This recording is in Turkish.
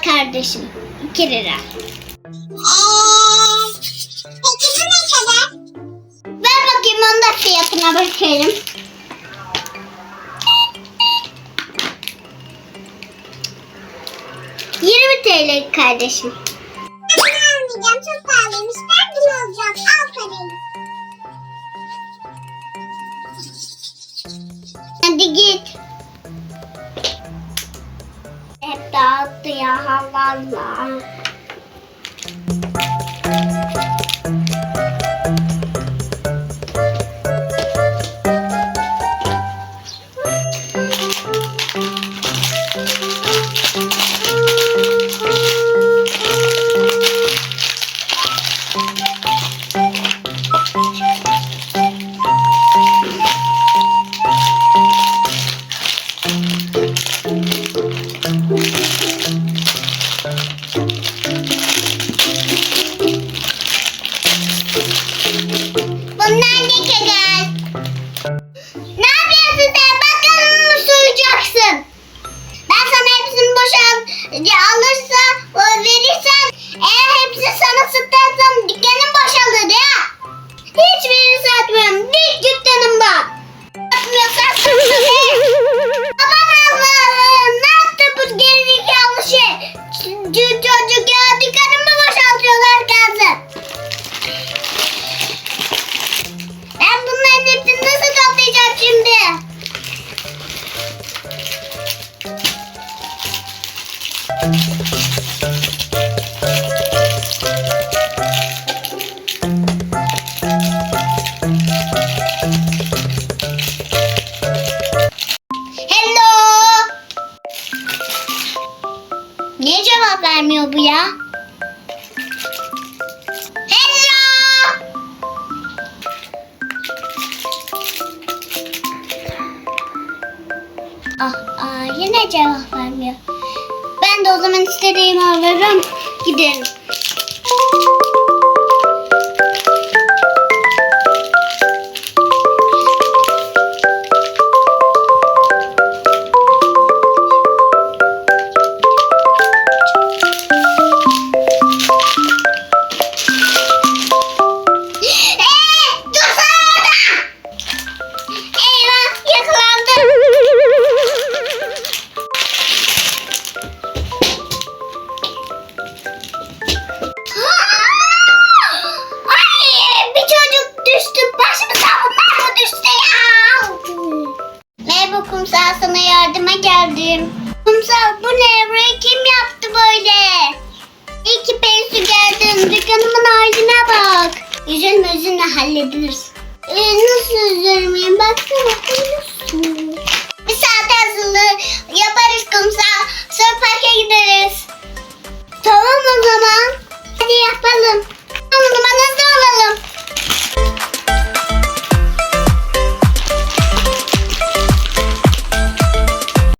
kardeşim. 2 lira. Eee, peki bu ne kadar? Ver bakayım onun da fiyatına bakalım. Yirmi TL kardeşim. Ben almayacağım. Çok pahalıymış. Ben bunu alacağım. Al parayı. Hadi git. 对呀哈拉达 Yo, yo. Vermiyor bu ya? Hello. Ah, ah, yine cevap vermiyor. Ben de o zaman istediğimi alırım. Giderim. Geldim. Kumsal bu ne? Burayı kim yaptı böyle? İyi ki Pensu geldin. Dükkanımın haline bak. Üzülme üzülme hallederiz. Ee, nasıl üzülmeyeyim? Baksana. nasıl? Bir saat hazırlığı. Sonra